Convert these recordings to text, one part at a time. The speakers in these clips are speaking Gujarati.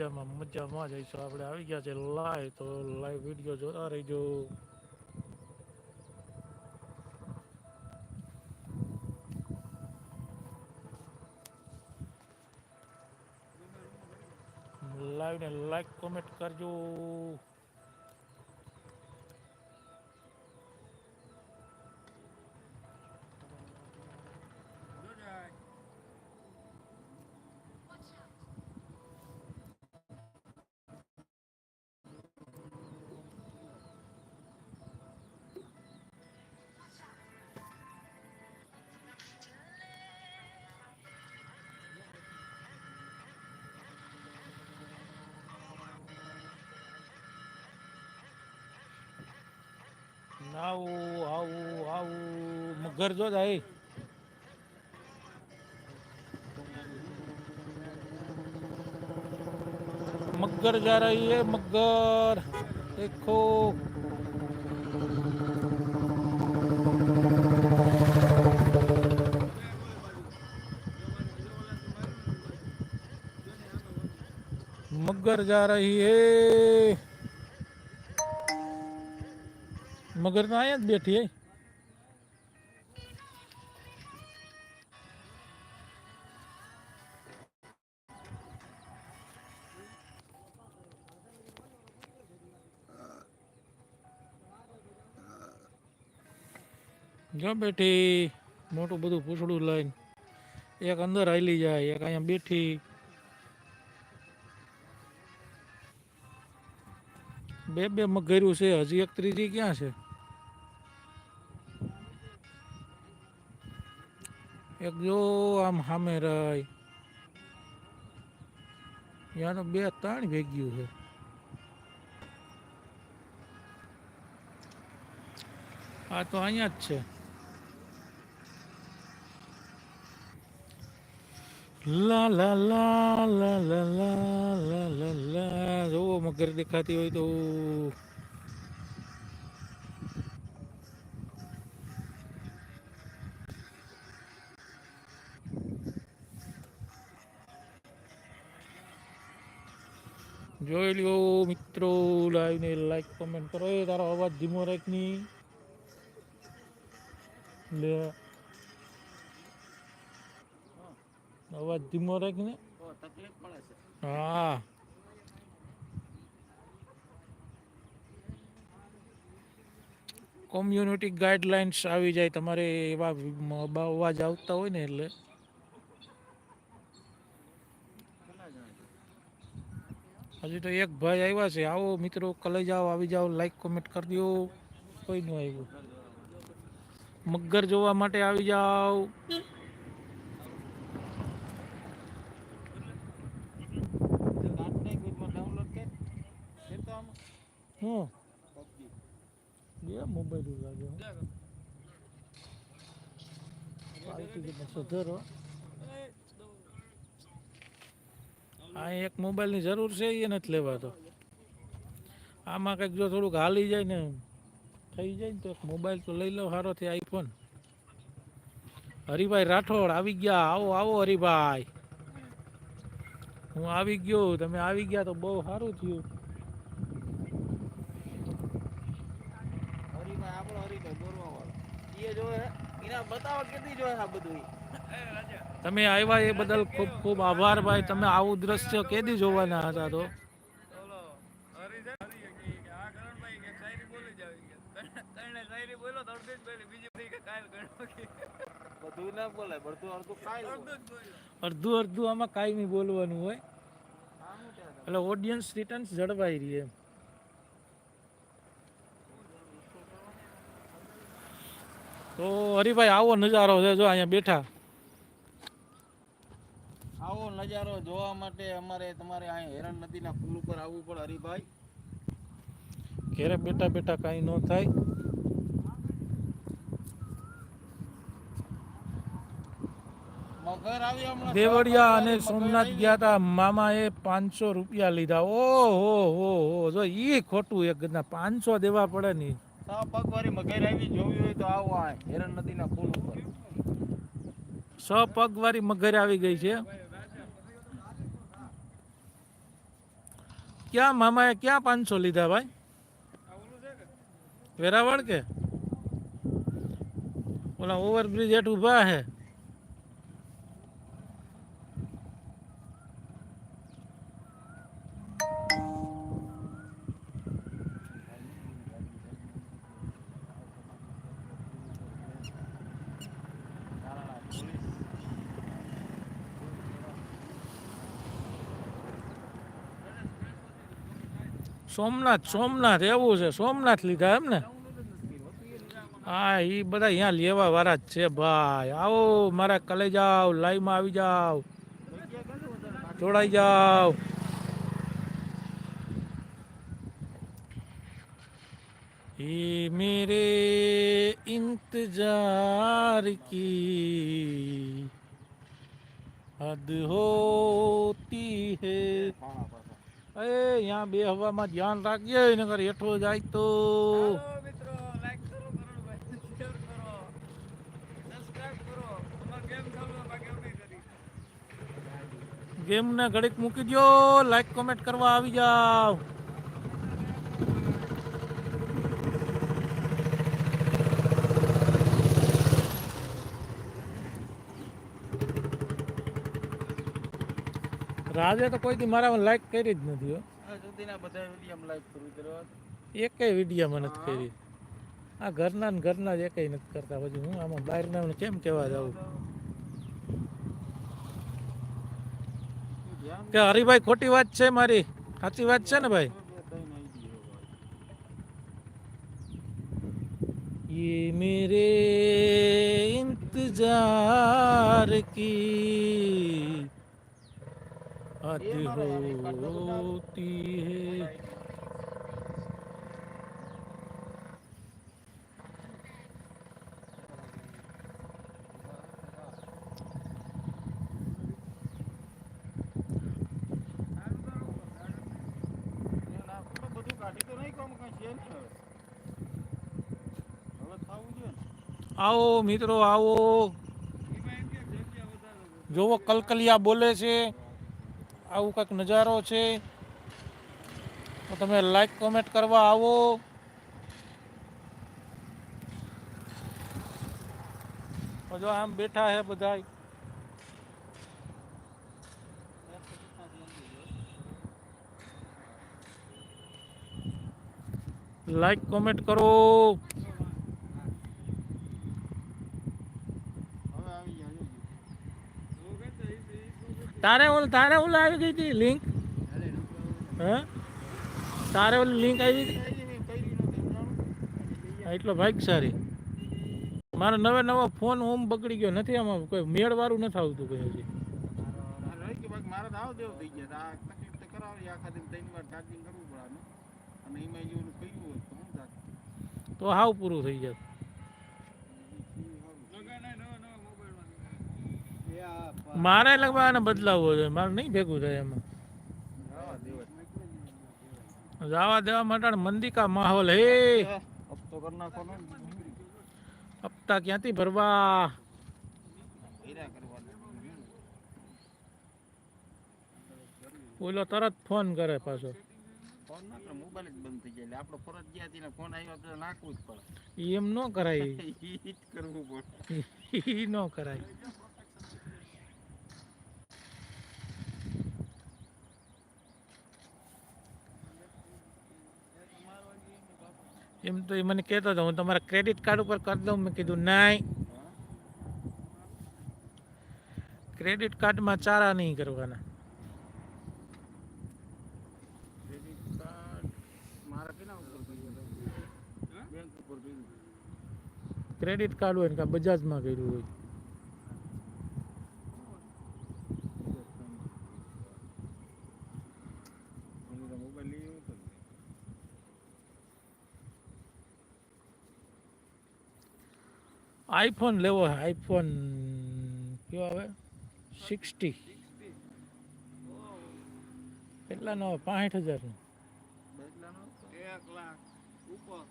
મજામાં મજામાં જઈશું આપણે આવી ગયા છે લાઈવ તો લાઈવ વીડિયો જોતા રહીજો. લાઈવ ને લાઈક કોમેન્ટ કરજો. આવું આવું આવું મગર જો જાય मगर जा रही है मगर देखो मगर जा रही है મગર તો અહીંયા જ બેઠી હે. જો બેઠી મોટું બધું પૂછડું લઈને એક અંદર હાલી જાય, એક અહીંયા બેઠી. બે બે મગર્યું છે, હજી એક ત્રીજી ક્યાં છે? એક જો આમ સામે રહી યાનો બે ત્રણ ભેગ્યું છે આ તો અહીંયા જ છે લા લા લા લા લા લા લા લા જોવો મગર દેખાતી હોય તો જોઈ લ્યો મિત્રો લાઈવને લાઈક કમેન્ટ કરો. એ તારો અવાજ ધીમો રાખની લે. અવાજ ધીમો રાખ ને. તકલીફ પડે છે હા. કોમ્યુનિટી ગાઈડલાઇન્સ આવી જાય તમારે એવા અવાજ આવતા હોય ને એટલે. હજી તો એક ભાઈ આવ્યા છે. આવો મિત્રો કલે જાઓ આવી જાઓ લાઈક કોમેન્ટ કરી દો. કોઈ નહીં આવ્યું. મગર જોવા માટે આવી જાઓ. હું બે મોબાઈલ લાગે હો. પાર્ટી કે સુધારો. આ એક મોબાઈલની જરૂર છે એ નથી લેવાતો. આમાં કંઈક જો થોડુંક હાલી જાય ને થઈ જાય ને તો એક મોબાઈલ તો લઈ લો સારો થી આઈફોન. હરિભાઈ રાઠોડ આવી ગયા. આવો આવો હરિભાઈ. હું આવી ગયો. તમે આવી ગયા તો બહુ સારું થયું. હરીભાઈ, આપણો હરીભાઈ બોલવા વાળો એ જોવે બતાવો કેટલી જોવે આ બધું. તમે આવ્યા એ બદલ ખૂબ ખૂબ આભાર ભાઈ. તમે આવું દ્રશ્ય કેદી જોવાના હતા તો? અડધું અડધું આમાં કાંઈ નહીં બોલવાનું હોય. એટલે ઓડિયન્સ રિટર્ન જળવાઈ રહી એમ. તો હરિભાઈ આવો નજારો છે જો અહીંયા બેઠા. નજારો જોવા માટે અમારે તમારે અહીં હેરણ નદીના પુલ ઉપર આવવું પડે હરિભાઈ. ઘેરે બેઠા બેઠા કાંઈ ન થાય. દેવળિયા અને સોમનાથ ગયા હતા મામાએ પાંચસો રૂપિયા લીધા. ઓ હો હો જો એ ખોટું એક ગજના પાંચસો દેવા પડે નહીં છ પગવાળી મગર આવી જોવી હોય તો આવો આ હેરણ નદીના પુલ ઉપર. સ પગ મગર આવી ગઈ છે. ક્યાં મામાએ ક્યાં પાંચસો લીધા ભાઈ? વેરાવળ કે? ઓલા ઓવરબ્રિજ હેઠ ઊભા હે. સોમનાથ સોમનાથ એવું છે સોમનાથ લીધા એમ ને હા એ બધા અહીંયા લેવા વાળા જ છે ભાઈ આવો મારા કલે જાઓ લાઈવમાં આવી જાઓ જોડાઈ જાઓ ये मेरे इंतजार की हद होती है એ અહીંયા બે હવામાં ધ્યાન રાખજે નગર હેઠો જાય તો. મિત્રો લાઈક કરો કરોડભાઈ શેર કરો. સબસ્ક્રાઇબ કરો. તમારે ગેમ ચાલુ બાકી એવું નહીં કરી. ગેમ ને ઘડીક મૂકી દો લાઈક કોમેન્ટ કરવા આવી જાવ. રાજે તો કોઈ દી મારા લાઈક કરી જ નથી હો આ સુધીના બધા વિડીયો લાઈક કરવું કરવા એકેય વિડીયો મને નથી કરી આ ઘરના ને ઘરના જ એકેય નથી કરતા પછી હું આમાં બહારના ને કેમ કહેવા જાઉં ધ્યાન કે હરિભાઈ ખોટી વાત છે મારી સાચી વાત છે ને ભાઈ દો, બે ત્રણ આવી ગયો ભાઈ. ये मेरे इंतजार की हद होती है એને આપણે બધું કાઢી તો નહીં કોમ કાંઈ છે ને હવે. હવે થાવું જોઈએ ને. આવો મિત્રો આવો જોવો કલકલિયા બોલે છે આવું કંઈક નજારો છે, તો તમે લાઈક કોમેન્ટ કરવા આવો. જો આમ બેઠા હે બધા લાઈક કોમેન્ટ કરો હવે આવી ગયા જો. તારે ઓલ તારે ઓલ આવી ગઈ હતી લિંક હે? તારે ઓલી લિંક આવી હતી ભાગ સારી મારો નવે નવો ફોન ઓમ બગડી ગયો. નથી આમાં કોઈ મેળ વાળું નથી આવતું કોઈ હજી. તો આવ પૂરું થઈ ગયા આ તકલીફ તો કરાવી આખા દિન ત્રણ વાર ચાર્જિંગ કરવું પડે આનું. અને એમાં જે ઓલું કહ્યું હોય તો શું થાય? તો હાવ પૂરું થઈ જાય મારે લગભગ આને બદલાવવો જોઈએ મારે નહીં ભેગું થાય એમાં. જવા દેવા માટે મંદી માહોલ હે! હપ્તો કરી નાખો ને. હપ્તા ક્યાંથી ભરવા. ઓલો તરત ફોન કરે પાછો. ફોન ના કરાય. મોબાઈલ જ બંધ થઈ જાય એટલે આપણો ફરજિયાત એને ફોન આવ્યો તો નાખવું જ પડે ઈ એમ ન કરાય ઈ જ કરવું પડે ઈ ન કરાય એમ તો એ મને કહેતો હતો, હું તમારા ક્રેડિટ કાર્ડ ઉપર કરી દઉં. મેં કીધું નહીં ક્રેડિટ કાર્ડમાં ચારા નહીં કરવાના. ક્રેડિટ કાર્ડ હોય ને કાં બજાજમાં કર્યું હોય એની તો મોબાઈલ લઈ આવ્યો હતો ને. આઈફોન લેવો છે આઈફોન કયો આવે? સિક્સટી. કેટલાનો આવે? પાંઠ હજારનો. એક લાખ ઉપર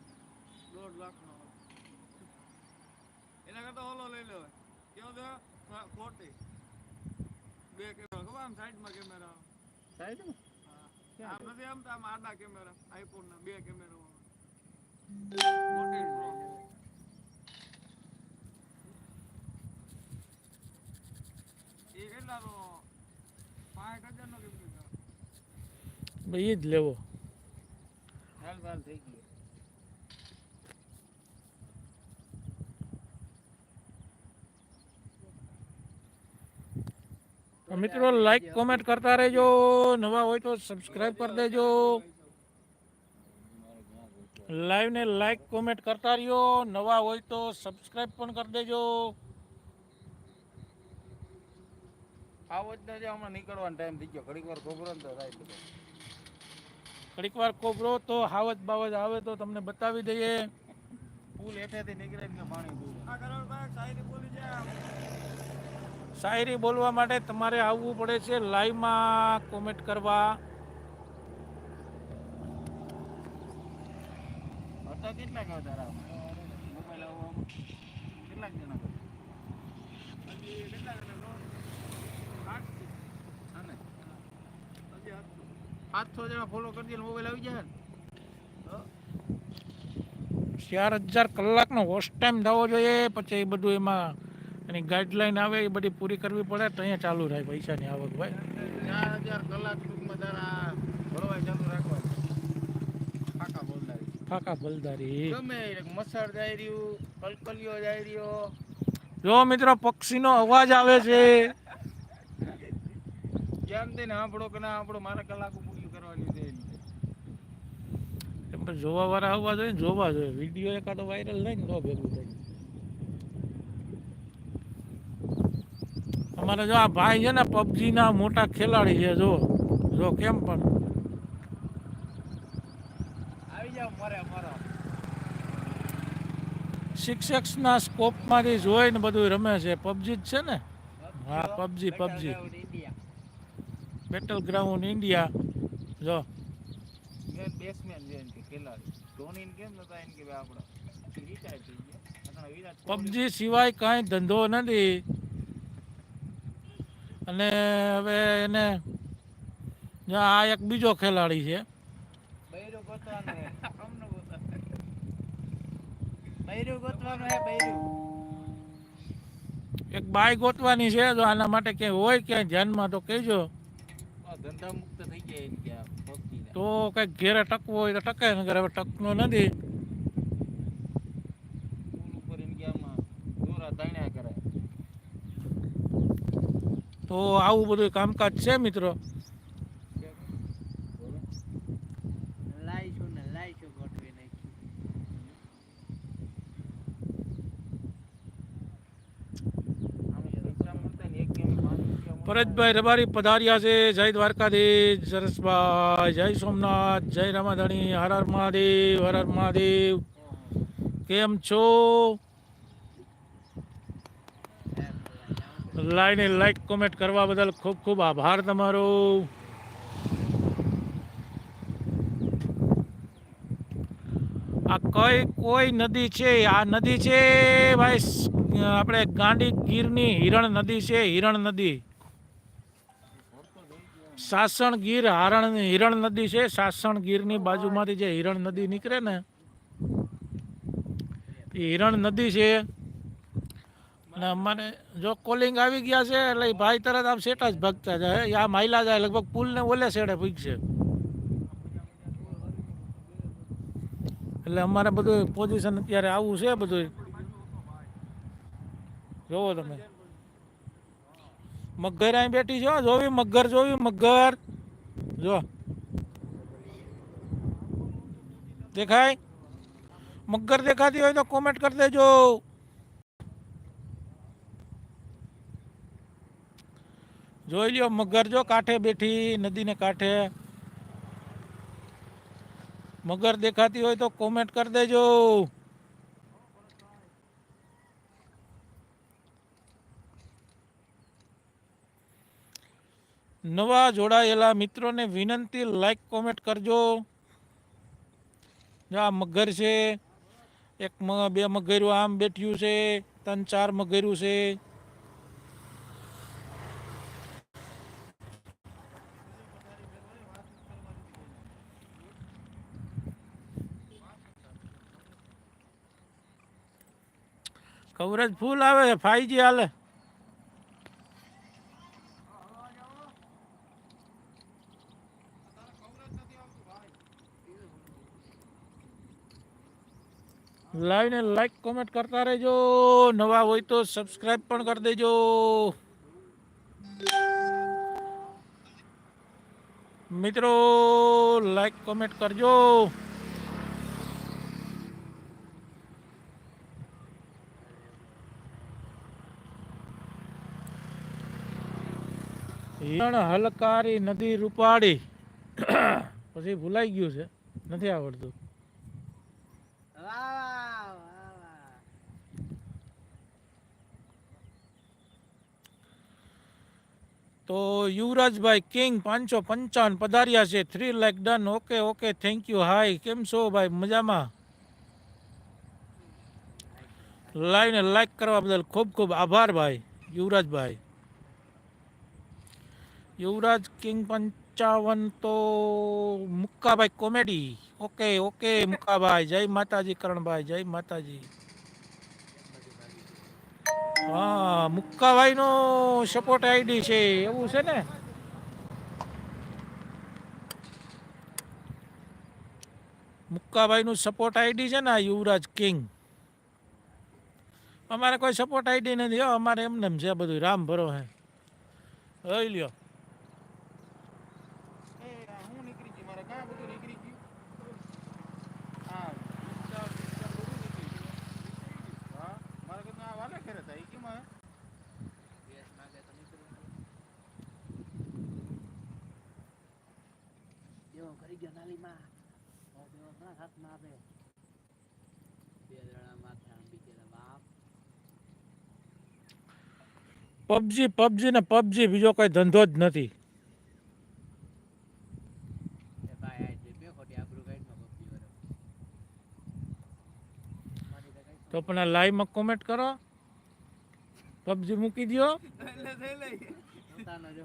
દોઢ લાખનો એના કરતાં ઓલો લઈ લેવાય કેવો છે ફોર્ટી બે કેમેરા ખબર આમ સાઈડમાં? કેમેરા સાહેબ ને? આ નથી આમ તો આમ આડા કેમેરા આઈફોન ના બે કેમેરા મોટી એ કેટલાનો પાંચ હજાર નો કેમ ભાઈ એ જ લેવો. હાલ હાલ થઈ ગયો. મિત્રો લાઈક કોમેન્ટ કરતા રહેજો. નવા હોય તો સબસ્ક્રાઇબ કરી દેજો. લાઈવ ને લાઈક કોમેન્ટ કરતા રહ્યો. નવા હોય તો સબસ્ક્રાઇબ પણ કરી દેજો. આવો જ નથી હમણાં નીકળવાનો ટાઈમ થઈ ગયો. ઘડીક વાર ખબર તો થાય બધું. ઘડીક વાર કોબરો તો હાવજ બાવજ આવે તો તમને બતાવી દઈએ. પુલ હેઠેથી નીકળે ને કે પાણી દૂર. આ કરોડભાઈ શાયરી બોલી જાય શાયરી બોલવા માટે તમારે આવવું પડે છે લાઈવમાં કોમેન્ટ કરવા. હતા કેટલા ગયા તારા? મોબાઈલ આવવા કેટલાક જણા હતા? હજી કેટલા જણા આઠ છે. હા ને હજી છે. જણા ફોલો કરી દે મોબાઈલ આવી જાય ને. ચાર હજાર કલાકનો હોસ્ટ ટાઈમ થવો જોઈએ પછી એ બધું એમાં એની ગાઈડલાઈન આવે એ બધી પૂરી કરવી પડે તો અહીંયા ચાલુ થાય પૈસાની આવક ભાઈ. ચાર હજાર કલાક ટૂંકમાં તારા ભરવાય ચાલુ રાખવા ફાકા બોલદારી ફાકા બોલદારી ગમે મસર જાય રહ્યું કલકલિયો જાય રહ્યો. જો મિત્રો પક્ષીનો અવાજ આવે છે. જેમ તેને સાંભળો કે ના સાંભળો મારે કલાકો પૂરી કરવાની છે એમ પણ જોવા વાળા આવવા જોઈએ ને જોવા જોઈએ. વીડિયો એકાદો વાયરલ થાય ને તો ભેગું થાય. અમારે જો આ ભાઈ છે ને પબજી ના મોટા ખેલાડી છે જો. જો કેમ પણ. આવી જાવ મરે મરો સિક્સ ના સ્કોપમાંથી જોઈને બધું રમે છે. પબજી જ છે ને? હા, PUBG PUBG. Battle ground India જો. બેટ્સમેન છે ખેલાડી. ધોનીને કેમ નતા એમ કે આપણો રિટાયર થઈ ગયા. અટાણે વિરાટ કોહલી. પબજી સિવાય કાંઈ ધંધો નથી. અને હવે એને આ એક બીજો ખેલાડી છે. બૈરું ગોતવાનું અમને ગોતવાનું. બૈરું ગોતવાનું હે બૈરું. એક બાય ગોતવાની છે જો આના માટે ક્યાંય હોય ક્યાંય ધ્યાનમાં તો કહેજો. ધંધા મુક્ત થઈ ગયા એમ કે પબજી તો કંઈક ઘેરે ટકવો હોય તો ટકે નગર હવે ટકનો નથી. પુલ ઉપર એમ કે આમાં દોરા તાણ્યા કરે તો આવું બધું કામકાજ છે મિત્રો લાઈશું ને લાઈશું ગોઠવી નાખ્યું આમ પૈસા મળતા ને એક ગેમ પરેશભાઈ રબારી પધાર્યા છે. જય દ્વારકાધીશ સરસભાઈ જય સોમનાથ, જય રમાધણી, હર હર મહાદેવ, હર હર મહાદેવ. કેમ છો? લાઈને લાઈક કોમેન્ટ કરવા બદલ ખૂબ ખૂબ આભાર તમારો. આ કઈ, કોઈ નદી છે? આ નદી છે ભાઈ આપણે ગાંડી ગીરની હિરણ નદી છે, હિરણ નદી. સાસણ ગીર હારણ, હિરણ નદી છે. સાસણ ગીરની બાજુમાંથી જે હિરણ નદી નીકળે ને, એ હિરણ નદી છે. અને અમારે જો કોલિંગ આવી ગયા છે, એટલે ભાઈ તરત આમ સેટા જ ભાગતા જાય. આ માયલા જાય, લગભગ પુલ ને ઓલે શેડે ભૂગશે. એટલે અમારે બધું પોઝિશન અત્યારે આવું છે બધું જોવો તમે. મગર અહીં બેઠી છે જોવી મગર જોવી મગર. જો. દેખાય? મગર દેખાતી હોય તો કોમેન્ટ કરી દેજો. જોઈ લ્યો, મગર જો કાંઠે બેઠી, નદીને કાંઠે. મગર દેખાતી હોય તો કોમેન્ટ કરી દેજો. નવા જોડાયેલા મિત્રોને વિનંતી લાઈક કોમેન્ટ કરજો. આ મગર છે, એક બે મગર્યું આમ બેઠ્યું છે, ત્રણ, ચાર મગર્યું છે. કવરેજ ફૂલ આવે ફાઈજી હાલે. લાઈવ ને લાઈક કોમેન્ટ કરતા રહેજો. નવા હોય તો સબસ્ક્રાઇબ પણ કરી દેજો. મિત્રો લાઈક કોમેન્ટ કરજો. હલકારી નદી રૂપાળી. પછી ભૂલાઈ ગયું છે. નથી આવડતું વાહ વાહ વાહ વાહ તો યુવરાજભાઈ કિંગ પાંચસો પંચાવન પધાર્યા છે. Three lakh done okay okay thank you hi કેમ છો ભાઈ? મજામાં? લાઈને લાઈક કરવા બદલ ખૂબ ખૂબ આભાર ભાઈ, યુવરાજભાઈ. યુવરાજ કિંગ પંચાવન તો Mukkabhai comedy. Okay okay Mukkabhai. જય માતાજી, કરણભાઈ. જય માતાજી. હા મુક્કાભાઈ નો સપોર્ટ આઈડી છે, એવું છે ને? મુક્કાભાઈ નું સપોર્ટ આઈડી છે ને યુવરાજ કિંગ. અમારે કોઈ સપોર્ટ આઈડી નથી અમારે એમને એમ છે બધું, રામ ભરો હે લઈ લ્યો એ આ હું નીકળી ગયું મારે કાં બધું નીકળી ગયું હા વિચાર વિચાર બધું નીકળી ગયું હા મારે કીધું આ વાલે ઘરે હતા એ કેમ આવે ગેસ નાખે તો નીકળું એવો કરી ગયો નાલીમાં ઓ ના હાથમાં બાપ. પબજી પબજી ને પબજી બીજો કોઈ ધંધો જ નથી. તો પણ આ લાઈવમાં કોમેન્ટ કરો. પબજી મૂકી દો એટલે થઈ લઈ પોતાનો જો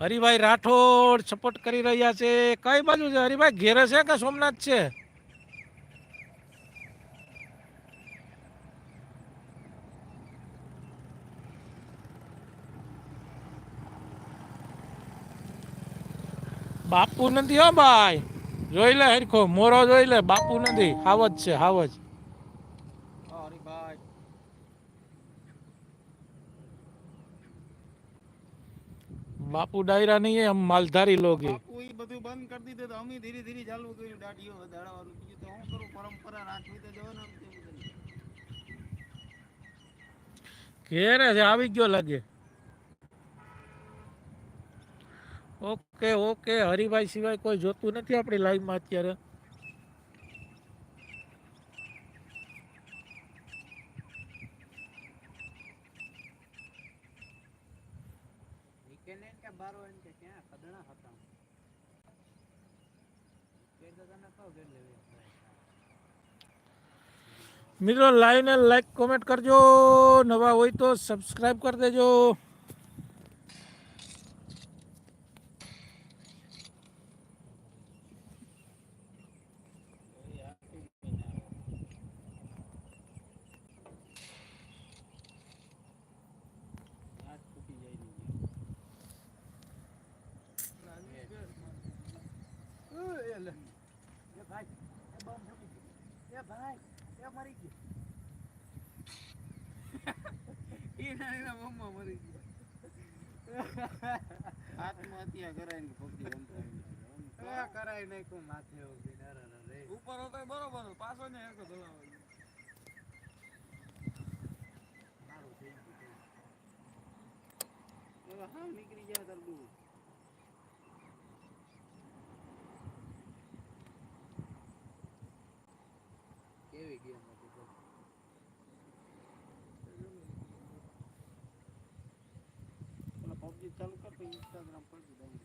હરિભાઈ રાઠોડ સપોર્ટ કરી રહ્યા છે. કઈ બાજુ છે? હરિભાઈ, ઘેરે છે કે સોમનાથ છે? બાપુ નથી હો ભાઈ. જોઈ લે હરખો. મોરો જોઈ લે. બાપુ નથી હાવજ છે, હાવજ. બાપુ ડાયરા નહીં હે, હમ માલધારી લોગ હે. બાપુ ઈ બધું બંધ કરી દીધું તો અમે ધીરે ધીરે ચાલુ કર્યું દાઢીઓ વધારવાનું. બીજું તો હું કરું પરંપરા રાખવી તો જવાનું ઘેરે છે આવી ગયો લાગે. ઓકે ઓકે હરિભાઈ સિવાય કોઈ જોતું નથી આપણી લાઈવમાં અત્યારે વીકેન્ડ કે બારો એમ કે ક્યાં કદણા હતા કે તો તને કહું કે લેવી મિત્રો લાઈવને લાઈક કોમેન્ટ કરજો. નવા હોય તો સબસ્ક્રાઈબ કરી દેજો હાથ તૂટી જાય ને. એ ભાઈ એ બોમ્બ ફૂટી ગયો એ ભાઈ એ મરી ગયો ઈ નાની બોમ્બમાં મરી ગયો આત્મહત્યા કરાય ને પગથી રમતા એ કરાય નાખ્યું માથે ઊભી નરે રે ઉપર હતો એ બરોબર હતો. પાછો ને એક ધોલાવો મારું થઈ ગયું હવે હા નીકળી જાય તાર દૂર કેવી ગેમ હતી બોલ પેલા પબજી ચાલુ કર તો ઇન્સ્ટાગ્રામ પર જ ડાઉન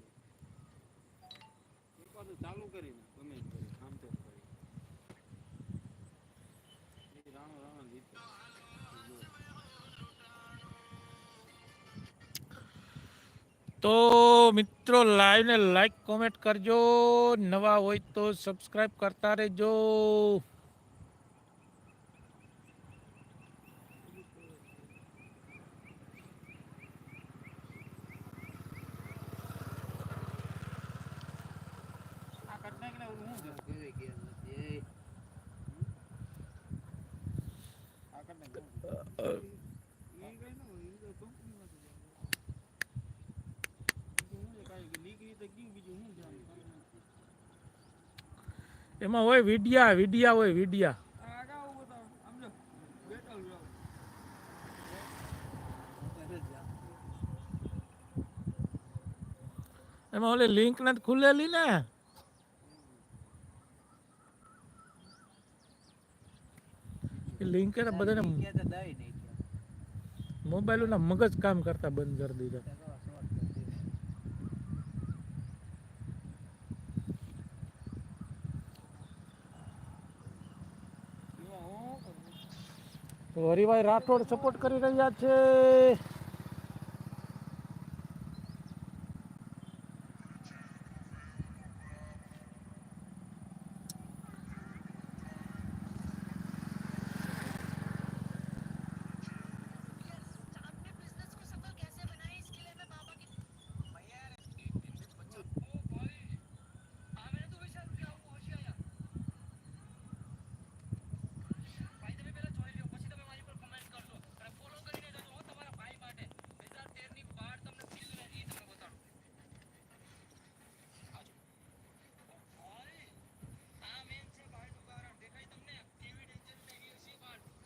એક વાર તો ચાલુ કરીને ગમે તો મિત્રો લાઈવને લાઈક કોમેન્ટ કરજો. નવા હોય તો સબસ્ક્રાઇબ કરતા રહેજો. આ કટ નાખીને શું છે? ઈ કઈ ન હોય, ઈ તો કંપનીમાંથી જ આવે. બીજું શું છે કાંઈ કે લીક રીતે ગયું, બીજું શું છે આનું? કાંઈ નથી. એમાં હોય વિડિયા વિડિયા હોય વિડિયા. એમાં ઓલી લિંક નથી ખુલેલી ને? લિંક બધાને મોબાઈલોના મગજ કામ કરતા બંધ કરી દીધા એમાં હું કરું? તો હરિભાઈ રાઠોડ સપોર્ટ કરી રહ્યા છે.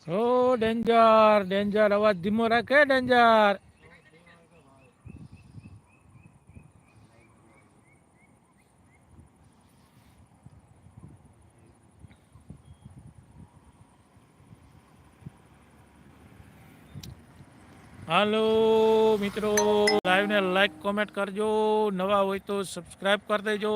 ઓ, ડેન્જર ડેન્જર, અવાજ ધીમો રાખે, ડેન્જર. હાલો, મિત્રો લાઈવ ને લાઈક, કોમેન્ટ કરજો. નવા હોય તો સબસ્ક્રાઇબ કરી દેજો.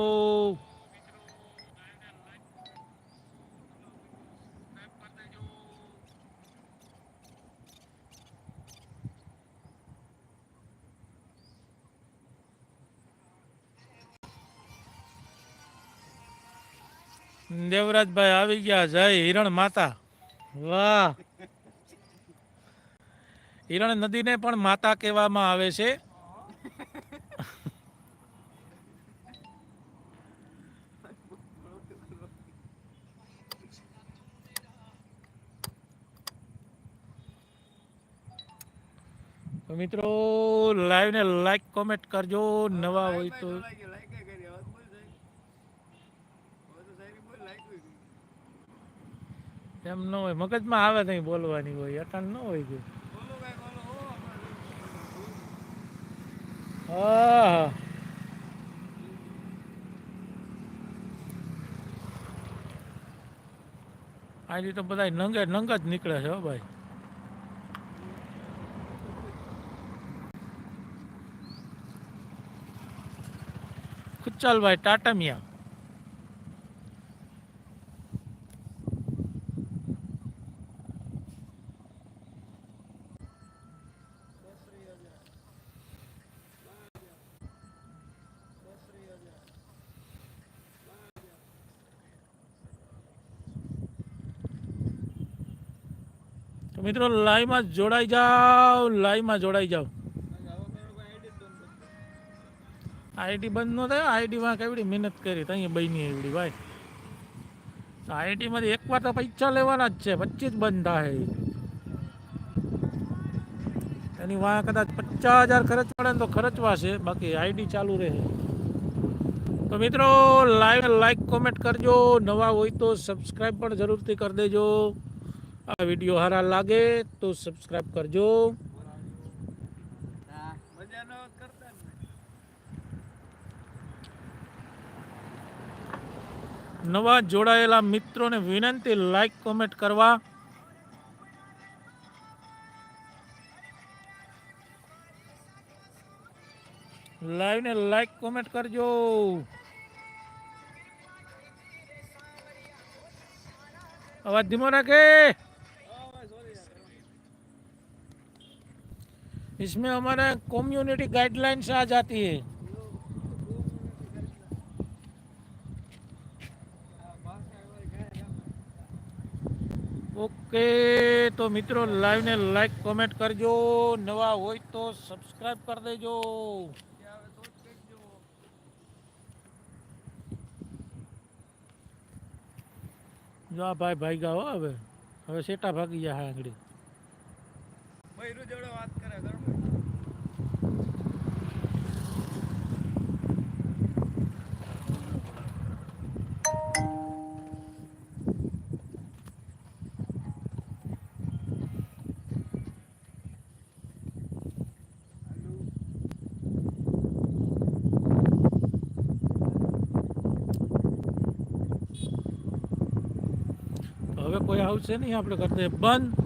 દેવરાજભાઈ આવી ગયા. જય હિરણ માતા. વાહ. હિરણ નદીને પણ માતા કહેવામાં આવે છે. મિત્રો લાઈવ ને લાઈક કોમેન્ટ કરજો. નવા હોય તો બોલ સાહેબ. હવે તો સાહેબ બોલ લાઈક એ કરી. એમ ન હોય. મગજમાં આવે નહીં બોલવાની હોય. અટાણ ન હોય કે. આજે તો બધા નંગે નંગ જ નીકળે છે હો ભાઈ. ખુચાલભાઈ ટાટમિયા. મિત્રો લાઈવમાં જોડાઈ જાઓ લાઈવમાં જોડાઈ જાઓ. આઈટી બંધ ન થાય. આઈડીમાં કેવડી મહેનત કરી અહીંયા બની એવડી, ભાઈ. એક એકવાર તો પૈસા લેવાના જ છે, પચીસ બંધ થાય. એની વાં કદાચ પચાસ હજાર ખર્ચ પડે તો ખર્ચવા છે બાકી આઈડી ચાલુ રહે. તો મિત્રો લાઈવ લાઈક કોમેન્ટ કરજો. નવા હોય તો સબસ્ક્રાઈબ પણ જરૂરથી કરી દેજો. આ વીડિયો સારા લાગે તો સબસ્ક્રાઈબ કરજો. નવા જોડાયેલા મિત્રોને વિનંતી લાઈક કોમેન્ટ કરવા. લાઈવ ને લાઈક કોમેન્ટ કરજો. અવાજ ધીમો રાખે. इसमें हमारे कम्युनिटी गाइडलाइंस आ जाती है ઓકે તો મિત્રો લાઈવને લાઈક કોમેન્ટ કરજો નવા હોય તો સબસ્ક્રાઇબ કરી દેજો આવે તો જ કહેજો જો આ ભાઈ ભાગ્યા હો હવે હવે સેટા ભાગી જાય આંગળી આવશે નહીં આપણે કરતે બંધ.